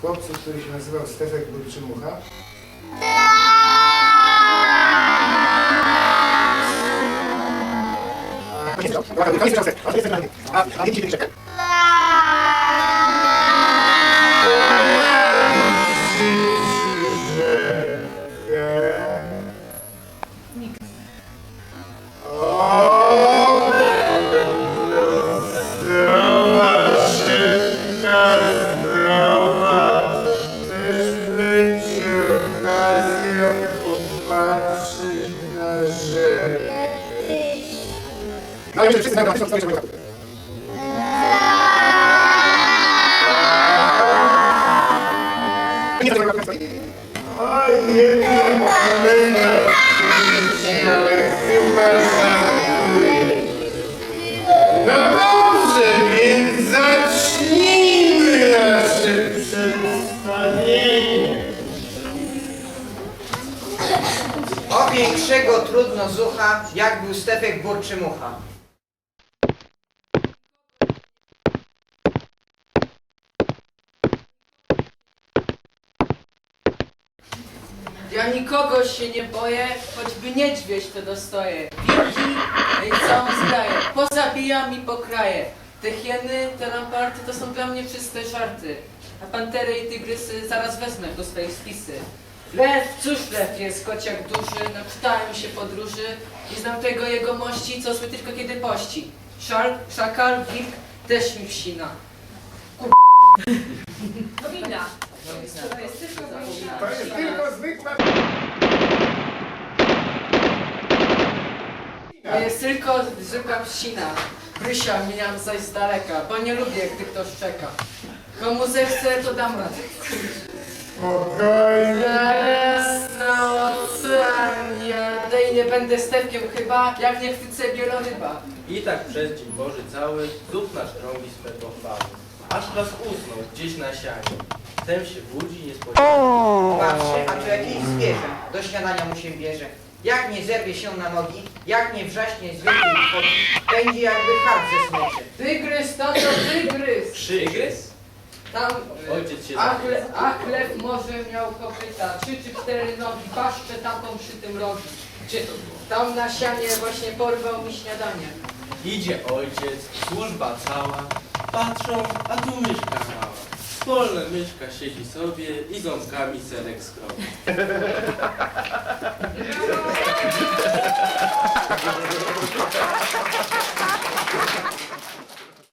chłopcu, który się nazywał Stefek Burczymucha. No i wszyscy znają, wszyscy znają, No dobrze, więc zacznijmy nasze przedstawienie. O większego trudno zucha, jak był Stefek Burczymucha. Ja nikogo się nie boję, choćby niedźwiedź to dostoję. Wilki, on zdaje, pozabijam i pokraję. Te hieny, te lamparty to są dla mnie czyste żarty. A pantery i tygrysy zaraz wezmę do swojej spisy. Lew, cóż lew jest, kociak duży, naczytałem się podróży i znam tego jego mości, co sły tylko kiedy pości. Szal, szakal, wilk też mi wsina. No tylko gowina. To jest tylko zwykła... jest tylko zwykła psina. Krysia mijam zaś z daleka, bo nie lubię, gdy ktoś czeka. Komu zechce, to dam radę. Spokojnie. Zaraz na ocean jadę i nie będę stewkiem chyba, jak nie chwycę wieloryba. I tak przez dzień Boży cały zup nasz trąbi swe pochwały. Aż raz usnął gdzieś na sianie. Wtem się budzi niespodziewanie. Patrzy, a tu do śniadania mu się bierze. Jak nie zerwie się na nogi, jak nie wrzaśnie z wchodzi, będzie jakby harp ze smyczy. Tygrys, tato, tygrys! Przygrys? Tam Ojciec się Achle, zapisał. Achlew może miał kopyta, trzy czy cztery nogi, paszczę taką przy tym rogi. Gdzie to było? Tam na sianie właśnie porwał mi śniadanie. Idzie ojciec, służba cała. Patrzą, a tu myszka mała. Wspólna myszka siedzi sobie i ząbkami serek skrobi.